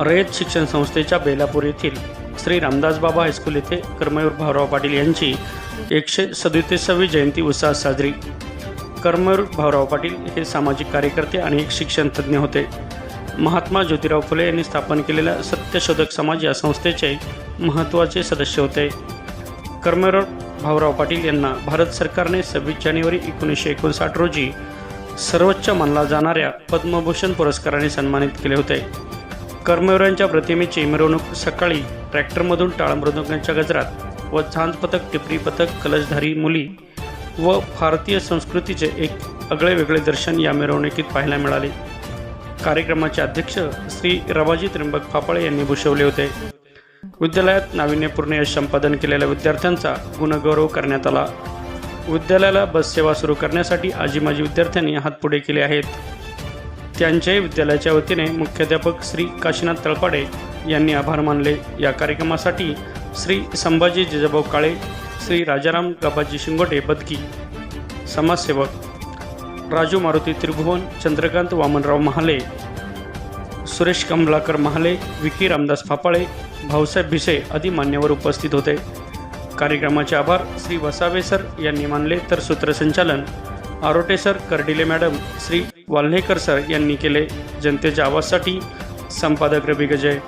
रयत शिक्षण संस्थेच्या बेलापूर येथील श्री रामदास बाबा हायस्कूल येथे कर्मयूर भाऊराव पाटील यांची एकशे सदतीसावी जयंती उत्साहात साजरी. कर्मयूर भाऊराव पाटील हे सामाजिक कार्यकर्ते आणि एक शिक्षण तज्ज्ञ होते. महात्मा ज्योतिराव फुले यांनी स्थापन केलेल्या सत्यशोधक समाज या संस्थेचे महत्त्वाचे सदस्य होते. कर्मवीर भाऊराव पाटील यांना भारत सरकारने सव्वीस जानेवारी एकोणीसशे एकोणसाठ रोजी सर्वोच्च मानला जाणाऱ्या पद्मभूषण पुरस्काराने सन्मानित केले होते. कर्मवीरांच्या प्रतिमेची मिरवणूक सकाळी ट्रॅक्टरमधून टाळमृदुकांच्या गजरात व झांज पथक टिपरी पथक कलशधारी मुली व भारतीय संस्कृतीचे एक आगळे वेगळे दर्शन या मिरवणुकीत पाहायला मिळाले. कार्यक्रमाचे अध्यक्ष श्री रवाजी त्र्यंबक फापळे यांनी भूषवले होते. विद्यालयात नाविन्यपूर्ण यश संपादन केलेल्या विद्यार्थ्यांचा गुणगौरव करण्यात आला. विद्यालयाला बससेवा सुरू करण्यासाठी आजी माजी विद्यार्थ्यांनी हात पुढे केले आहेत. त्यांच्याही विद्यालयाच्या वतीने मुख्याध्यापक श्री काशीनाथ तळपाडे यांनी आभार मानले. या कार्यक्रमासाठी श्री संभाजी जिजाभाऊ काळे श्री राजाराम गाबाजी शिंगोटे बदकी समाजसेवक राजू मारुती त्रिभुवन चंद्रकांत वामनराव महाले सुरेश कमलाकर महाले विकी रामदास फापाळे भाऊसाहेब भिसे आदी मान्यवर उपस्थित होते. कार्यक्रमाचे आभार श्री वसावे सर यांनी मानले. तर सूत्रसंचालन Arote sir Kardile madam Shri Walhekar sir यांनी केले जनतेच्या आवाजसाठी संपादक रवी गजय.